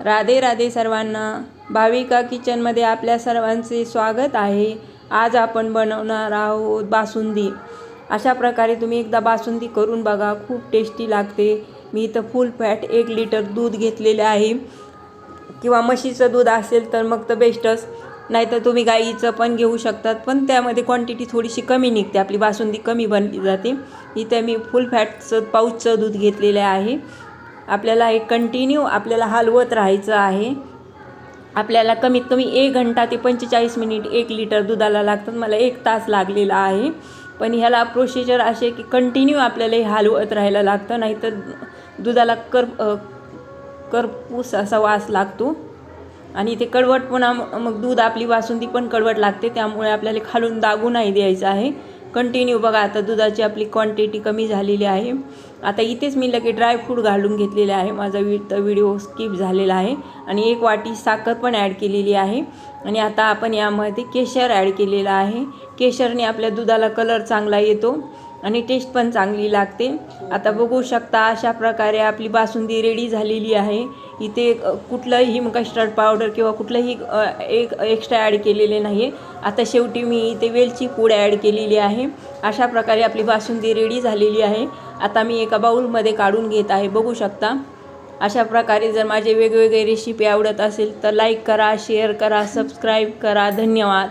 राधे राधे सर्वांना भाविका किचनमध्ये आपल्या सर्वांचे स्वागत आहे. आज आपण बनवणार आहोत बासुंदी. अशा प्रकारे तुम्ही एकदा बासुंदी करून बघा खूप टेस्टी लागते. मी इथं फुल फॅट एक लिटर दूध घेतलेले आहे. किंवा म्हशीचं दूध असेल तर मग तर बेस्टच नाहीतर तुम्ही गाईचं पण घेऊ शकतात पण त्यामध्ये क्वांटिटी थोडीशी कमी निघते. आपली बासुंदी कमी बनली जाते. इथे मी फुल फॅटचं पाऊचचं दूध घेतलेलं आहे. आपल्याला हे कंटिन्यू आपल्याला हलवत राहायचं आहे. आपल्याला कमीत कमी एक घंटा ते पंचेचाळीस मिनिट एक लिटर दुधाला लागतात. मला एक तास लागलेला आहे. पण ह्याला प्रोसिजर असे की कंटिन्यू आपल्याला हे हलवत राहायला लागतं. नाहीतर दुधाला कर करपूस असा वास लागतो. आणि ते कडवटपणा मग दूध आपली वासुंदी पण कडवट लागते. त्यामुळे आपल्याला खालून दागू नाही द्यायचं आहे. कंटिन्यू बघा आता दुधाची आपली क्वांटिटी कमी झालेली आहे. आता इथेच मी लगे ड्रायफ्रूट घालून घेतलेले आहे. माझा वि व्हिडिओ स्किप झालेला आहे. आणि एक वाटी साखर पण ॲड केलेली आहे. आणि आता आपण यामध्ये केशर ॲड केलेलं आहे. केशरने आपल्या दुधाला कलर चांगला येतो. आणि टेस्ट पण चांगली लागते. आता बघू शकता अशा प्रकारे आपली बासुंदी रेडी झालेली आहे. इथे कुठलंही कस्टर्ड पावडर किंवा कुठलंही एक एक्स्ट्रा ॲड केलेले नाही आहे आता शेवटी मी इथे वेलची पूड ॲड केलेली आहे. अशा प्रकारे आपली बासुंदी रेडी झालेली आहे. आता मी एका बाऊलमध्ये काढून घेत आहे. बघू शकता. अशा प्रकारे जर माझे वेगवेगळे रेसिपी आवडत असेल तर लाईक करा शेअर करा सबस्क्राईब करा. धन्यवाद.